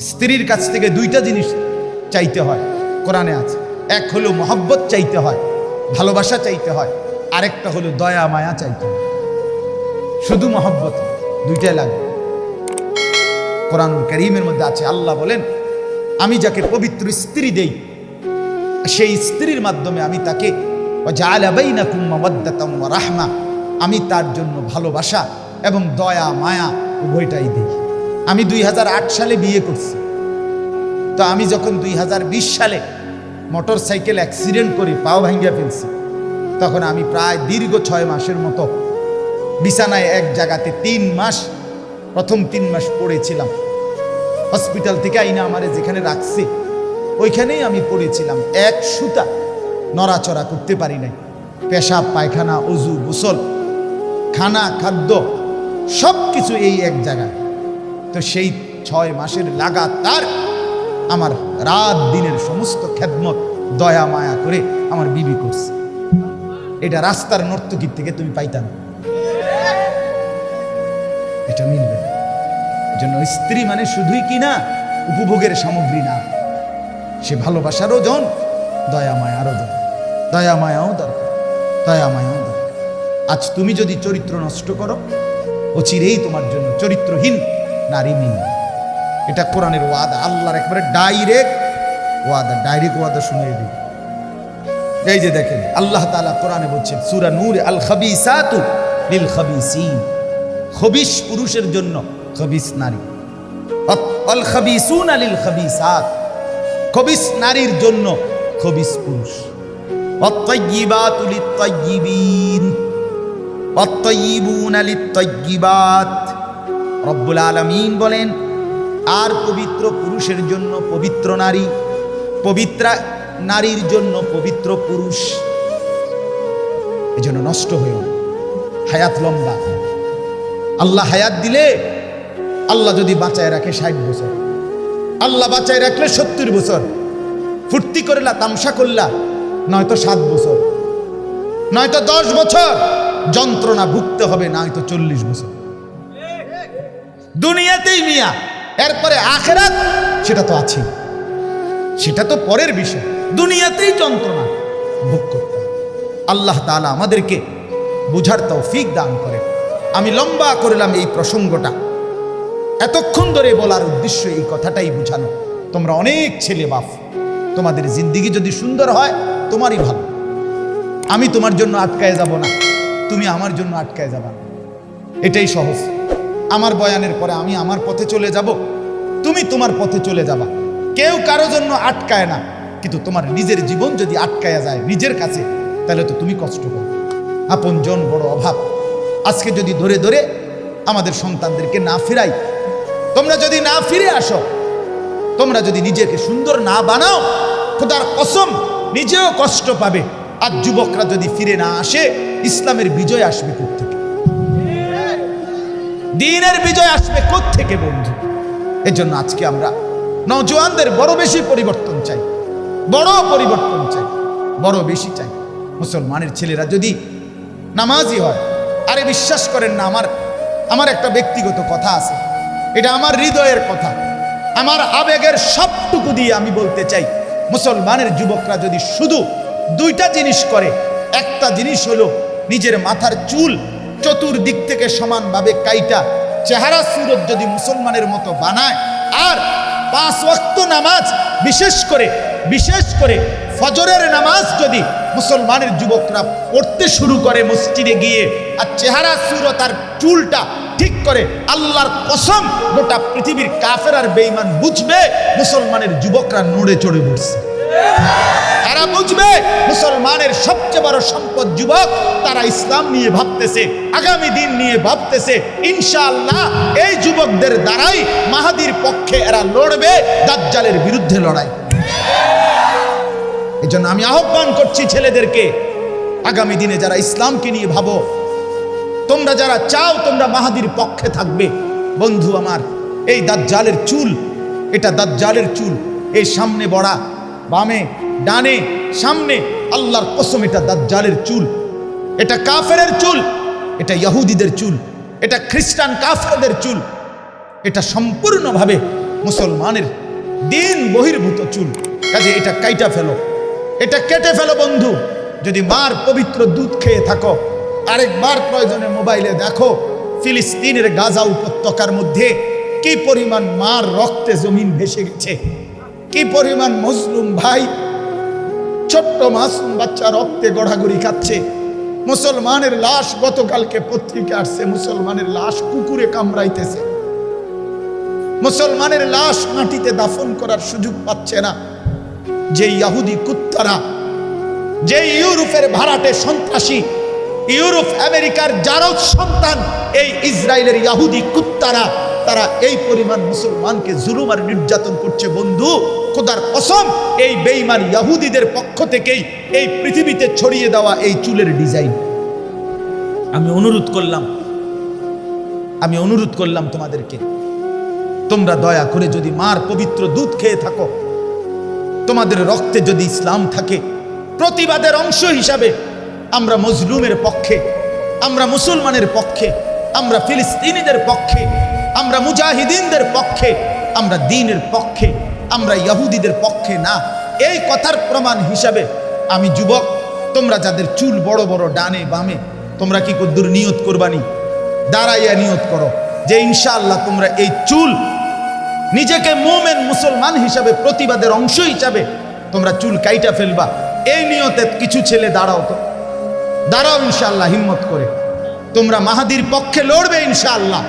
স্ত্রীর কাছ থেকে দুইটা জিনিস চাইতে হয়, কোরআনে আছে। এক হলো মহব্বত চাইতে হয়, ভালোবাসা চাইতে হয়, আরেকটা হলো দয়া, মায়া চাইতে হয়। শুধু মহব্বত, দুইটাই লাগে। কোরআন করিমের মধ্যে আছে, আল্লাহ বলেন, আমি যাকে পবিত্র স্ত্রী দেই, সেই স্ত্রীর মাধ্যমে আমি তাকে রাহমা, আমি তার জন্য ভালোবাসা এবং দয়া, মায়া উভয়টাই দিই। আমি দুই হাজার আট সালে বিয়ে করছি। তো আমি যখন দুই হাজার বিশ সালে মোটর সাইকেল অ্যাক্সিডেন্ট করে পাও ভাঙ্গিয়া ফেলছি, তখন আমি প্রায় দীর্ঘ ছয় মাসের মতো বিছানায় এক জায়গাতে তিন মাস, প্রথম তিন মাস পড়েছিলাম। হসপিটাল থেকে আইনা আমারে যেখানে রাখছে, ওইখানেই আমি পড়েছিলাম। এক সুতা নড়াচড়া করতে পারি নাই। পেশাব, পায়খানা অজু গোসল, খানা, খাদ্য সব কিছু এই এক জায়গায়। তো সেই ছয় মাসের লাগাতার আমার রাত দিনের সমস্ত খেদমত, দয়া, মায়া করে আমার বিবি করছে। এটা রাস্তার নর্তকীর থেকে তুমি পাইতা না। এটা মিলবে জন্য স্ত্রী মানে শুধুই কি না? উপভোগের সামগ্রী না। সে ভালোবাসারও জন দয়া মায়ারও জন দয়া, মায়াও দরকার। দয়া, মায়াও দরকার। আজ তুমি যদি চরিত্র নষ্ট করো, অচিরেই তোমার জন্য চরিত্রহীন নারী মিলবে এটা কোরআনের ওয়াদা, আল্লাহর একবারে ডাইরেক্ট ওয়াদা ডাইরেক্ট ওয়াদা শুনে দিই। এই যে দেখেন, আল্লাহ তাআলা কোরআনে বলছেন, সুরা নূর আল খাবিসাতু লিল খাবিসিন। খবিস পুরুষের জন্য খবিস নারী। অল খাবিসুন আলিল খাবিসাত। খবিস নারীর জন্য খবিস পুরুষ। লিত্তয়িবিন অত্তয়িবুন লিত্তয়িবাত রব্বুল আলামিন বলেন, আর পবিত্র পুরুষের জন্য পবিত্র নারী, পবিত্রা নারীর জন্য পবিত্র পুরুষ এই জন্য নষ্ট হয়েও হায়াত লম্বা। আল্লাহ হায়াত দিলে আল্লাহ যদি বাঁচায় রাখে ষাট বছর। আল্লাহ বাঁচায় রাখলে সত্তর বছর। ফুর্তি করলা, তামসা করলা, নয়তো সাত বছর। নয়তো দশ বছর। যন্ত্রণা ভুগতে হবে, নয়তো চল্লিশ বছর। দুনিয়াতেই মিয়া। এরপরে আখেরাত, সেটা তো আছে সেটা তো পরের বিষয়। দুনিয়াতেই যন্ত্রণা ভোগ করতে আল্লাহ তাআলা আমাদেরকে বুঝার তৌফিক দান করে আমি লম্বা করলাম এই প্রসঙ্গটা। এতক্ষণ ধরে বলার উদ্দেশ্য এই কথাটাই বুঝানো। তোমরা অনেক ছেলে বাপ। তোমাদের জিন্দিগি যদি সুন্দর হয়, তোমারই ভালো। আমি তোমার জন্য আটকায় যাব না। তুমি আমার জন্য আটকায় যাবা এটাই সহজ। আমার বয়ানের পরে আমি আমার পথে চলে যাব। তুমি তোমার পথে চলে যাবা। কেউ কারও জন্য আটকায় না। কিন্তু তোমার নিজের জীবন যদি আটকায়া যায় নিজের কাছে, তাহলে তো তুমি কষ্ট করো আপনজন বড় অভাব। আজকে যদি ধরে ধরে আমাদের সন্তানদেরকে না ফিরাই, তোমরা যদি না ফিরে আসো, তোমরা যদি নিজেকে সুন্দর না বানাও, খোদার কসম নিজেও কষ্ট পাবে। আর যুবকরা যদি ফিরে না আসে, ইসলামের বিজয় আসবে থেকে দিনের বিজয় আসবে থেকে বন্ধু? জন্য আজকে আমরা নজওয়ানদের বড় বেশি পরিবর্তন চাই, বড় পরিবর্তন চাই, বড় বেশি চাই। মুসলমানের ছেলেরা যদি নামাজি হয়, আরে বিশ্বাস করেন না, আমার আমার একটা ব্যক্তিগত কথা আছে। এটা আমার হৃদয়ের কথা। আমার আবেগের সবটুকু দিয়ে আমি বলতে চাই, মুসলমানের যুবকরা যদি শুধু দুইটা জিনিস করে, একটা জিনিস হলো নিজের মাথার চুল চতুর্দিক থেকে সমানভাবে কাইটা চেহারা সুরত যদি মুসলমানের মতো বানায়, আর পাঁচ ওয়াক্ত নামাজ, বিশেষ করে বিশেষ করে ফজরের নামাজ যদি মুসলমানের যুবকরা পড়তে শুরু করে মসজিদে গিয়ে, আর চেহারা সুরত আর চুলটা ঠিক করে, আল্লাহর কসম গোটা পৃথিবীর কাফের আর বেইমান বুঝবে, মুসলমানের যুবকরা নড়ে চড়ে বসছে তারা বুঝবে মুসলমানের সবচেয়ে বড় সম্পদ যুবক তারা ইসলাম নিয়ে ভাবতেছে, আগামী দিন নিয়ে ভাবতেছে। এই যুবকদের দ্বারাই মাহাদির পক্ষে এরা লড়বে, দাজ্জালের বিরুদ্ধে লড়াই। এই জন্য আমি আহ্বান করছি ছেলেদেরকে, আগামী দিনে যারা ইসলামকে নিয়ে ভাবো, তোমরা যারা চাও তোমরা মাহাদির পক্ষে থাকবে। বন্ধু আমার, এই দাজ্জালের চুল, এটা দাজ্জালের চুল, এই সামনে বড়া বামে, ডানে, সামনে আল্লাহর কসম এটা দাজ্জালের চুল। এটা কাফেরের চুল, এটা ইহুদিদের চুল, এটা খ্রিস্টান কাফেরদের চুল, এটা সম্পূর্ণভাবে মুসলমানের দিন বহির্ভূত চুল। কাজে এটা কাইটা ফেলো, এটা কেটে ফেলো বন্ধু। যদি মার পবিত্র দুধ খেয়ে থাকো আরেকবার প্রয়োজনে মোবাইলে দেখো, ফিলিস্তিনের গাজা উপত্যকার মধ্যে কি পরিমাণ মার রক্তে জমিন ভেসে গেছে। কি পরিমাণ মজলুম ভাই? ছোট্ট মাসুম বাচ্চা রক্তে গড়াগড়ি খাচ্ছে। মুসলমানের লাশ গতকালকে পত্রিকা আসছে, মুসলমানের লাশ কুকুরে কামড়াইতেছে। মুসলমানের লাশ মাটিতে দাফন করার সুযোগ পাচ্ছে না। যে ইয়াহুদি কুত্তারা, যে ইউরোপের ভাড়াটে সন্ত্রাসী, ইউরোপ আমেরিকার যারও সন্তান, এই ইসরায়েলের ইয়াহুদি কুত্তারা তারা এই পরিমাণ মুসলমানকে জুলুম আর নির্যাতন করছে, বন্ধু। খোদার কসম, এই বেইমান ইয়াহুদিদের পক্ষ থেকেই এই পৃথিবীতে ছড়িয়ে দেওয়া এই চুলের ডিজাইন। আমি অনুরোধ করলাম, আমি অনুরোধ করলাম তোমাদেরকে, তোমরা দয়া করে যদি মার পবিত্র দুধ খেয়ে থাকো, তোমাদের রক্তে যদি ইসলাম থাকে, প্রতিবাদের অংশ হিসাবে আমরা মজলুমের পক্ষে, আমরা মুসলমানের পক্ষে, আমরা ফিলিস্তিনিদের পক্ষে আমরা মুজাহিদিনদের পক্ষে, আমরা দিনের পক্ষে, আমরা ইয়াহুদিদের পক্ষে না। এই কথার প্রমাণ হিসাবে আমি যুবক, তোমরা যাদের চুল বড় বড় ডানে বামে, তোমরা কি কদ্দুর নিয়ত করবানি? দাঁড়াইয়া নিয়ত করো যে ইনশাআল্লাহ তোমরা এই চুল নিজেকে মোমেন মুসলমান হিসাবে প্রতিবাদের অংশ হিসাবে তোমরা চুল কাইটা ফেলবা। এই নিয়তে কিছু ছেলে দাঁড়াও তো। দাঁড়াও ইনশাআল্লাহ, হিম্মত করে। তোমরা মাহাদির পক্ষে লড়বে ইনশাআল্লাহ।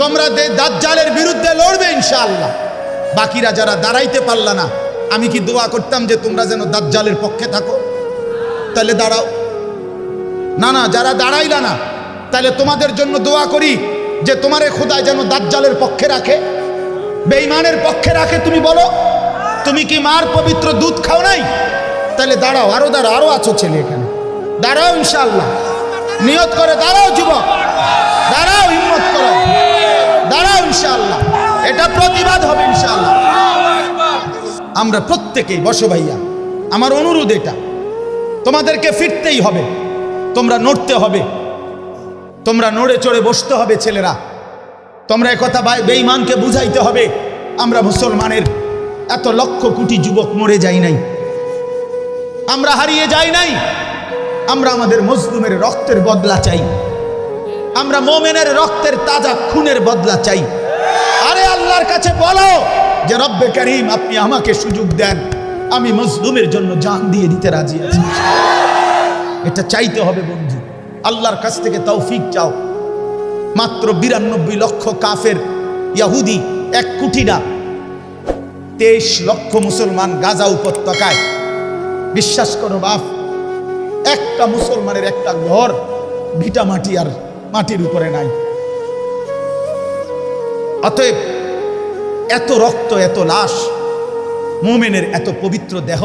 তোমরা দাজ্জালের বিরুদ্ধে লড়বে ইনশাআল্লাহ। বাকিরা যারা দাঁড়াইতে পারলা না, আমি কি দোয়া করতাম যে তোমরা যেন দাজ্জালের পক্ষে থাকো? তাহলে দাঁড়াও। না না, যারা দাঁড়াইলা না, তাহলে তোমাদের জন্য দোয়া করি যে তোমার খোদা যেন দাজ্জালের পক্ষে রাখে। বেঈমানের পক্ষে রাখে, তুমি বলো। তুমি কি মার পবিত্র দুধ খাও নাই? তাহলে দাঁড়াও, আরও দাঁড়াও, আরও আছো ছেলে এখানে। দাঁড়াও ইনশাআল্লাহ। নিয়ত করে দাঁড়াও, যুবক। দাঁড়াও, হিম্মত করো। দাঁড়াও ইনশাআল্লাহ। এটা প্রতিবাদ হবে ইনশাআল্লাহ। আমরা প্রত্যেকেই, বসো ভাইয়া, আমার অনুরোধ এটা। তোমাদেরকে ফিরতেই হবে। তোমরা নড়তে হবে। তোমরা নড়ে চড়ে বসতে হবে ছেলেরা। তোমরা কথা বেঈমানকে বুঝাইতে হবে। আমরা মুসলমানের এত লক্ষ কোটি যুবক মরে যাই নাই। আমরা হারিয়ে যাই নাই। আমরা আমাদের মজলুমের রক্তের বদলা চাই। আমরা মোমেনের রক্তের তাজা খুনের বদলা চাই। আরে আল্লাহর কাছে বলো যে রব্বে করিম, আপনি আমাকে সুযোগ দেন। আমি মজলুমের জন্য জান দিয়ে দিতে রাজি আছি। এটা চাইতে হবে বন্ধু। আল্লাহর কাছ থেকে তৌফিক চাও। মাত্র বিরানব্বই লক্ষ কাফের, ইয়াহুদি, এক কোটি না, তেইশ লক্ষ মুসলমান গাজা উপত্যকায়। বিশ্বাস করো বাপ, একটা মুসলমানের একটা ঘর ভিটামাটি আর মাটির উপরে নাই। অতএব এত রক্ত, এত লাশ, মোমেনের এত পবিত্র দেহ,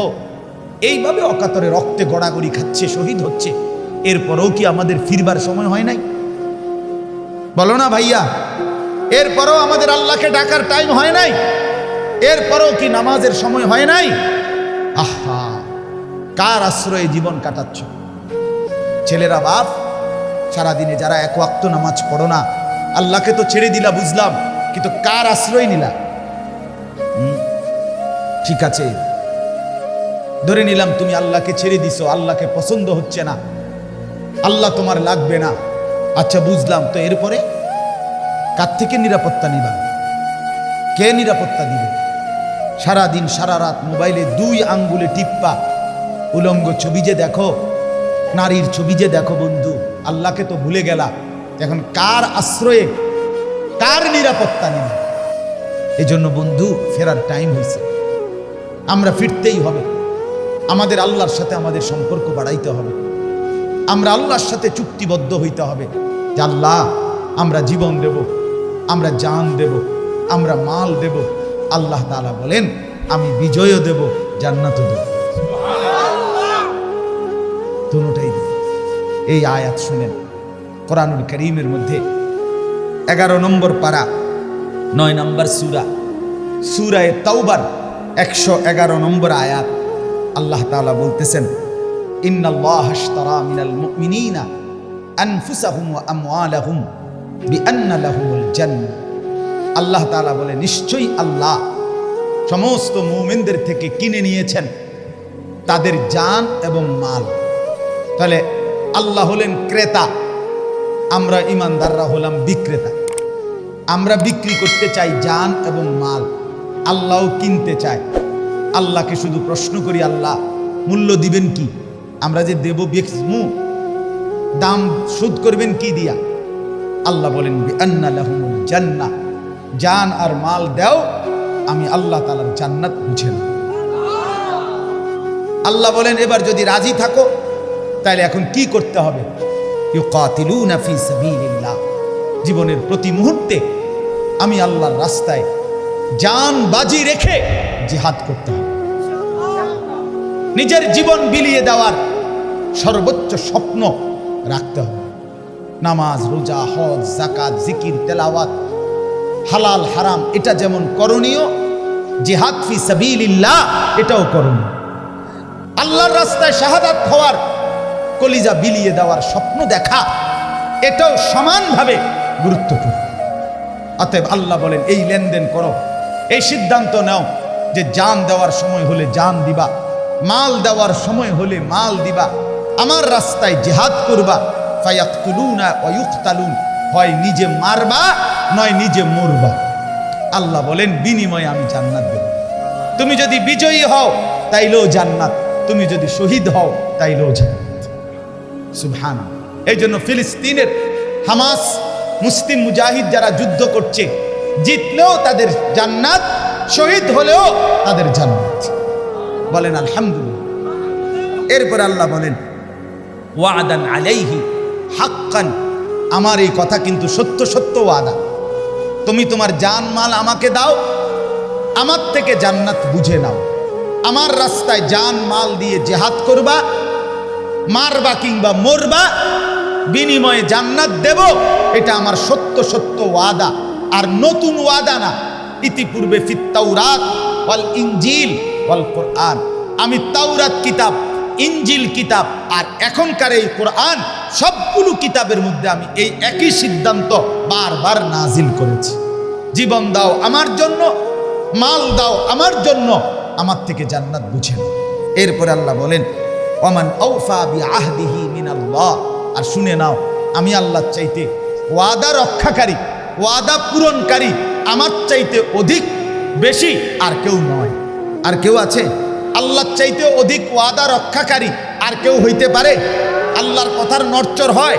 এইভাবে অকাতরে রক্তে গড়াগড়ি খাচ্ছে, শহীদ হচ্ছে, এরপরেও কি আমাদের ফিরবার সময় হয় নাই? বলো না ভাইয়া, এরপরও আমাদের আল্লাহকে ডাকার টাইম হয় নাই? এরপরও কি নামাজের সময় হয় নাই? আহা, কার আশ্রয়ে জীবন কাটাচ্ছ? ছেলেরা বাপ সারাদিনে যারা এক ওয়াক্ত নামাজ পড়ো না, আল্লাহকে তো ছেড়ে দিলা, বুঝলাম, কিন্তু কার আশ্রয় নিলা? ঠিক আছে। ধরে নিলাম তুমি আল্লাহকে ছেড়ে দিছো, আল্লাহকে পছন্দ হচ্ছে না। আল্লাহ তোমার লাগবে না। আচ্ছা বুঝলাম, তো এরপরে? কার থেকে নিরাপত্তা নিবা? কে নিরাপত্তা দিবে? সারা দিন সারা রাত মোবাইলে দুই আঙ্গুলে টিপ্পা, উলঙ্গ ছবি যে দেখো, নারীর ছবি যে দেখো বন্ধু আল্লাহকে তো ভুলে গেলা এখন কার আশ্রয়ে, কার নিরাপত্তা নেই? এই জন্য বন্ধু, ফেরার টাইম হয়েছে। আমরা ফিরতেই হবে। আমাদের আল্লাহর সাথে আমাদের সম্পর্ক বাড়াইতে হবে। আমরা আল্লাহর সাথে চুক্তিবদ্ধ হইতে হবে যে আল্লাহ, আমরা জীবন দেব, আমরা জান দেব, আমরা মাল দেব। আল্লাহ তাআলা বলেন, আমি বিজয়ও দেব, জান্নাতও দেব। এই আয়াত শুনেন। কোরআনুল করিমের মধ্যে এগারো নম্বর পারা, নয় নম্বর সুরা, সুরায় তাওবার একশো এগারো নম্বর আয়াত। আল্লাহ তালা বলতেছেন আল্লাহ তাআলা বলে, নিশ্চয়ই আল্লাহ সমস্ত মুমিনদের থেকে কিনে নিয়েছেন তাদের জান এবং মাল। তাহলে আল্লাহ হলেন ক্রেতা। আমরা ইমানদাররা হলাম বিক্রেতা। আমরা বিক্রি করতে চাই জান এবং মাল। আল্লাহও কিনতে চায়। আল্লাহকে শুধু প্রশ্ন করি, আল্লাহ, মূল্য দিবেন কি? আমরা যে দেব বেচমু দাম শোধ করবেন কি দিয়া? আল্লাহ বলেন জান্নাহ। জান আর মাল দাও, আমি আল্লাহ তাআলার জান্নাত বুঝে। আল্লাহ বলেন, এবার যদি রাজি থাকো তাহলে এখন কি করতে হবে? জীবনের প্রতি মুহূর্তে আমি আল্লাহর রাস্তায় জান বাজি রেখে জিহাদ করতে হবে। নিজের জীবন বিলিয়ে দেওয়ার সর্বোচ্চ স্বপ্ন রাখতে হবে। নামাজ, রোজা, হজ জাকাত জিকির, তেলাওয়াত, হালাল, হারাম, এটা যেমন করণীয়, জিহাদ ফি সাবিলিল্লাহ, এটাও করণীয়। আল্লাহর রাস্তায় শাহাদাত হওয়ার কলিজা বিলিয়ে দেওয়ার স্বপ্ন দেখা, এটাও সমানভাবে গুরুত্বপূর্ণ। অতএব আল্লাহ বলেন, এই লেনদেন করো, এই সিদ্ধান্ত নাও যে জান দেওয়ার সময় হলে জান দিবা, মাল দেওয়ার সময় হলে মাল দিবা, আমার রাস্তায় জেহাদ করবা, ফায়াকতুলুনা ওয়ুকতালুন হয় নিজে মারবা নয় নিজে মরবা। আল্লাহ বলেন, বিনিময়ে আমি জান্নাত দেব। তুমি যদি বিজয়ী হও, তাইলেও জান্নাত। তুমি যদি শহীদ হও, তাইলেও জান্নাত। সুবহান এই জন্য ফিলিস্তিনের হামাস, মুসলিম মুজাহিদ যারা যুদ্ধ করছে, জিতলেও তাদের জান্নাত, শহীদ হলেও তাদের জান্নাত। বলেন, আলহামদুলিল্লাহ। এরপর আল্লাহ বলেন, ওয়াদান আলাইহি হাক্কান। আমার এই কথা কিন্তু সত্য সত্য ওয়াদা। তুমি তোমার জান মাল আমাকে দাও, আমার থেকে জান্নাত বুঝে নাও। আমার রাস্তায় জান মাল দিয়ে জেহাদ করবা মারবা কিংবা মরবা, বিনিময়ে জান্নাত দেব, এটা আমার সত্য সত্য ওয়াদা। আর নতুন ওয়াদা না, ইতিপূর্বে ফিত তাওরাত ইনজিল ওয়াল কোরআন। আমি তাওরাত কিতাব ইঞ্জিল কিতাব আর এখনকার এই কোরআন, সবগুলো কিতাবের মধ্যে আমি এই একই সিদ্ধান্ত বারবার নাজিল করেছি। জীবন দাও আমার জন্য, মাল দাও আমার জন্য, আমার থেকে জান্নাত বুঝে। এরপরে আল্লাহ বলেন ওমান ঔফা বি আহদিহি আর শুনে নাও, আমি আল্লাহর চাইতে ওয়াদা রক্ষাকারী, ওয়াদা পূরণকারী, আমার চাইতে অধিক বেশি আর কেউ নয়। আর কেউ আছে? আল্লাহর চাইতে অধিক ওয়াদা রক্ষাকারী আর কেউ হইতে পারে? আল্লাহর কথার নড়চর হয়।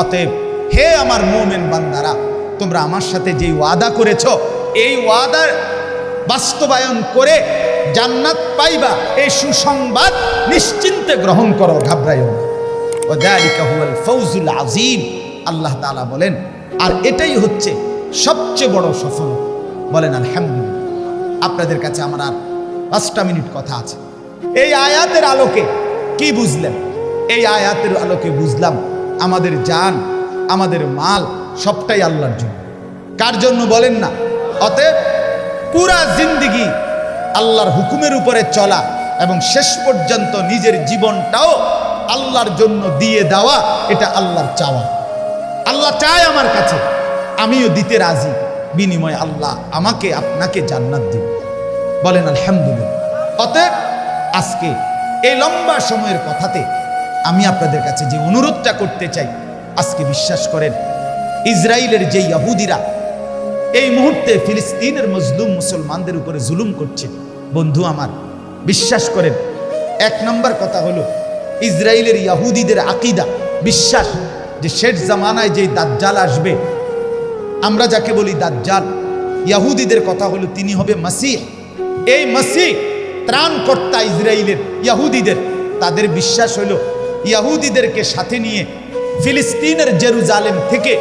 অতএব হে আমার মুমিন বান্দারা, তোমরা আমার সাথে যেই ওয়াদা করেছ, এই ওয়াদার বাস্তবায়ন করে জান্নাত পাইবা, এই সুসংবাদ নিশ্চিন্তে গ্রহণ করো, ঘাবড়াইও না। আযীম, আল্লাহ তাআলা বলেন, আর এটাই হচ্ছে সবচেয়ে বড় সফলতা বলেন, আলহামদুলিল্লাহ। আপনাদের কাছে আমার আর পাঁচটা মিনিট কথা আছে। এই আয়াতের আলোকে কি বুঝলেন? এই আয়াতের আলোকে বুঝলাম, আমাদের জান, আমাদের মাল সবটাই আল্লাহর জন্য। কার জন্য বলেন না? অতএব পুরা জিন্দিগি আল্লাহর হুকুমের উপরে চলা এবং শেষ পর্যন্ত নিজের জীবনটাও আল্লাহর জন্য দিয়ে দেওয়া, এটা আল্লাহর চাওয়া। আল্লাহ চায় আমার কাছে, আমিও দিতে রাজি। বিনিময়ে আল্লাহ আমাকে, আপনাকে জান্নাত দিবে। বলেন, আলহামদুলিল্লাহ। অতএব আজকে এই লম্বা সময়ের কথাতে আমি আপনাদের কাছে যে অনুরোধটা করতে চাই, আজকে বিশ্বাস করেন ইসরায়েলের যে ইয়াহুদিরা এই মুহূর্তে ফিলিস্তিনের মজলুম মুসলমানদের উপরে জুলুম করছে। বন্ধু আমার, বিশ্বাস করেন, এক নম্বর কথা হলো ইসরায়েলের ইয়াহুদিদের আকিদা, বিশ্বাস যে শেষ জামানায় যে দাজ্জাল আসবে, আমরা যাকে বলি দাজ্জাল, ইয়াহুদিদের কথা হলো তিনি হবে মাসিহ। এই মাসিহ ত্রাণকর্তা ইসরায়েলের ইয়াহুদিদের, তাদের বিশ্বাস হলো ইয়াহুদিদেরকে সাথে নিয়ে ফিলিস্তিনের জেরুজালেম থেকে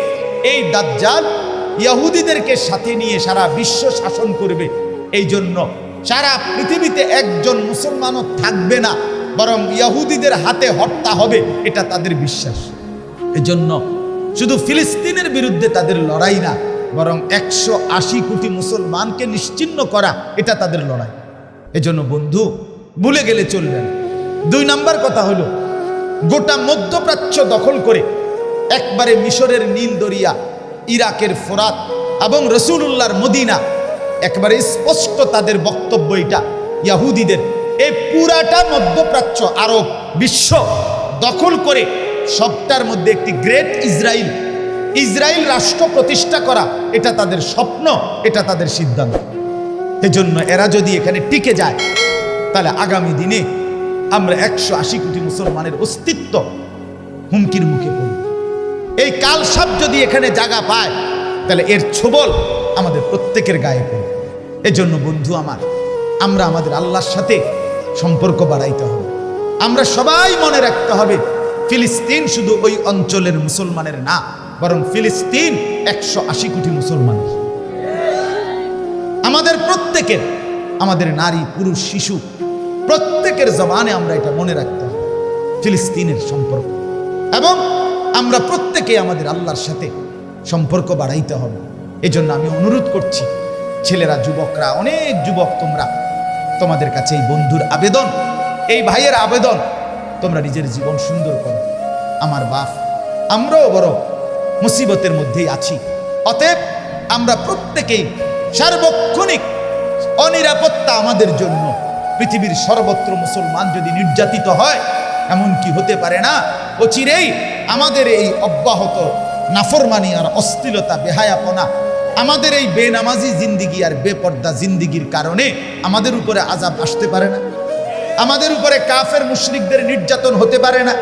এই দাজ্জাল ইয়াহুদিদেরকে সাথে নিয়ে সারা বিশ্ব শাসন করবে। এই জন্য সারা পৃথিবীতে একজন মুসলমানও থাকবে না, বরং ইয়াহুদিদের হাতে হত্যা হবে, এটা তাদের বিশ্বাস। এজন্য শুধু ফিলিস্তিনের বিরুদ্ধে তাদের লড়াই না, বরং একশো আশি কোটি মুসলমানকে নিশ্চিন্ন করা, এটা তাদের লড়াই। এজন্য বন্ধু, ভুলে গেলে চলবে না দুই নাম্বার কথা হলো, গোটা মধ্যপ্রাচ্য দখল করে একবারে মিশরের নীল দরিয়া ইরাকের ফোরাত এবং রসুলুল্লাহর মদিনা। একবারে স্পষ্ট তাদের বক্তব্য এটা, ইয়াহুদিদের। এই পুরাটা মধ্যপ্রাচ্য আরব বিশ্ব দখল করে সবটার মধ্যে একটি গ্রেট ইসরায়েল ইসরায়েল রাষ্ট্র প্রতিষ্ঠা করা, এটা তাদের স্বপ্ন, এটা তাদের সিদ্ধান্ত। এজন্য এরা যদি এখানে টিকে যায়, তাহলে আগামী দিনে আমরা একশো আশি কোটি মুসলমানের অস্তিত্ব হুমকির মুখে পড়ি এই কালসাপ যদি এখানে জায়গা পায়, তাহলে এর ছোবল আমাদের প্রত্যেকের গায়ে পড়ে। এজন্য বন্ধু আমার, আমরা আমাদের আল্লাহর সাথে সম্পর্ক বাড়াইতে হবে। আমরা সবাই মনে রাখতে হবে, ফিলিস্তিন শুধু ওই অঞ্চলের মুসলমানের না, বরং ফিলিস্তিন একশো আশি কোটি মুসলমানের আমাদের প্রত্যেকের, আমাদের নারী, পুরুষ, শিশু, প্রত্যেকের জবানে আমরা এটা মনে রাখতে হবে, ফিলিস্তিনের সম্পর্ক। এবং আমরা প্রত্যেকে আমাদের আল্লাহর সাথে সম্পর্ক বাড়াইতে হবে। এজন্য আমি অনুরোধ করছি, ছেলেরা, যুবকরা, অনেক যুবক তোমরা, তোমাদের কাছে এই বন্ধুর আবেদন, এই ভাইয়ের আবেদন, তোমরা নিজের জীবন সুন্দর করো। আমার বাপ, আমরাও বড় মুসিবতের মধ্যেই আছি। অতএব আমরা প্রত্যেকেই সার্বক্ষণিক অনিরাপত্তা আমাদের জন্য, পৃথিবীর সর্বত্র মুসলমান যদি নির্যাতিত হয়, এমন কি হতে পারে না? অচিরেই আমাদের এই অব্যাহত নাফরমানি আর অস্থিলতা বেহায়াপনা, আমাদের এই বেনামাজি জিন্দিগি আর বেপর্দা জিন্দিগির কারণে আমাদের উপরে আজাব আসতে পারে না। আমাদের উপরে কাফের মুশরিকদের নির্যাতন হতে পারে না।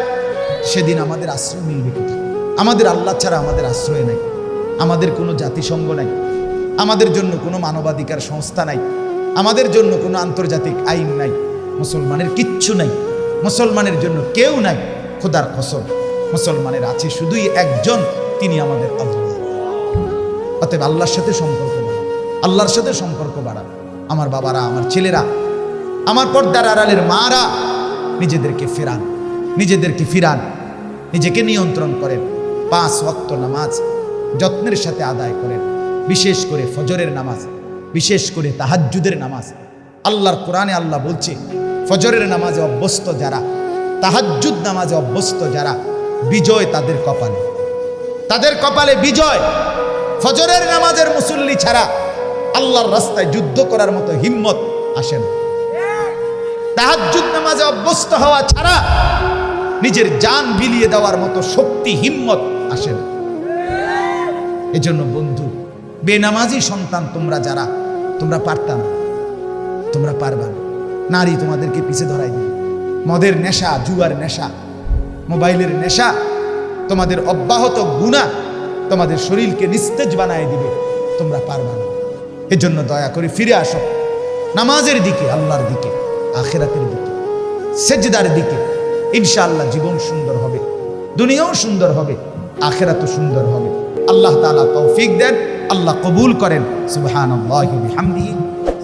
সেদিন আমাদের আশ্রয় মিলবে আমাদের আল্লাহ ছাড়া আমাদের আশ্রয় নাই। আমাদের কোনো জাতিসংঘ নাই। আমাদের জন্য কোনো মানবাধিকার সংস্থা নাই। আমাদের জন্য কোনো আন্তর্জাতিক আইন নাই। মুসলমানের কিচ্ছু নাই। মুসলমানের জন্য কেউ নাই। খোদার কসম। মুসলমানের আছে, শুধুই একজন, তিনি আমাদের আল্লাহ অতএব আল্লাহর সাথে সম্পর্ক আল্লাহর সাথে সম্পর্ক বাড়ান। আমার বাবারা, আমার ছেলেরা, আমার পর্দার আড়ালের মারা, নিজেদেরকে ফেরান, নিজেদেরকে ফিরান, নিজেকে নিয়ন্ত্রণ করেন, পাঁচ ওয়াক্ত নামাজ যত্নের সাথে আদায় করেন, বিশেষ করে ফজরের নামাজ, বিশেষ করে তাহাজ্জুদের নামাজ। আল্লাহর কোরআনে আল্লাহ বলছে, ফজরের নামাজে অভ্যস্ত যারা, তাহাজ্জুদ নামাজে অভ্যস্ত যারা বিজয় তাদের কপালে। তাদের কপালে বিজয়। ফজরের নামাজের মুসল্লি ছাড়া আল্লাহর রাস্তায় যুদ্ধ করার মতো হিম্মত আসে না। তাহাজ্জুদ নামাজে অভ্যস্ত হওয়া ছাড়া নিজের জান বিলিয়ে দেওয়ার মতো শক্তি, হিম্মত আসে না। এজন্য বন্ধু, বেনামাজি সন্তান তোমরা যারা, তোমরা পারতাম তোমরা পারবা না। নারী তোমাদেরকে পিছে ধরাই দিবে। মদের নেশা, জুয়ার নেশা মোবাইলের নেশা, তোমাদের অব্যাহত গুণা তোমাদের শরীরকে নিস্তেজ বানায় দিবে, তোমরা পারবা না। এজন্য দয়া করে ফিরে আসো, নামাজের দিকে, আল্লাহর দিকে, আখেরাতের দিকে, সেজদার দিকে। ইনশাআল্লাহ জীবন সুন্দর হবে, দুনিয়াও সুন্দর হবে, আখেরাতও সুন্দর হবে। আল্লাহ তাআলা তৌফিক দেন, আল্লাহ কবুল করেন। বিহামদিহি।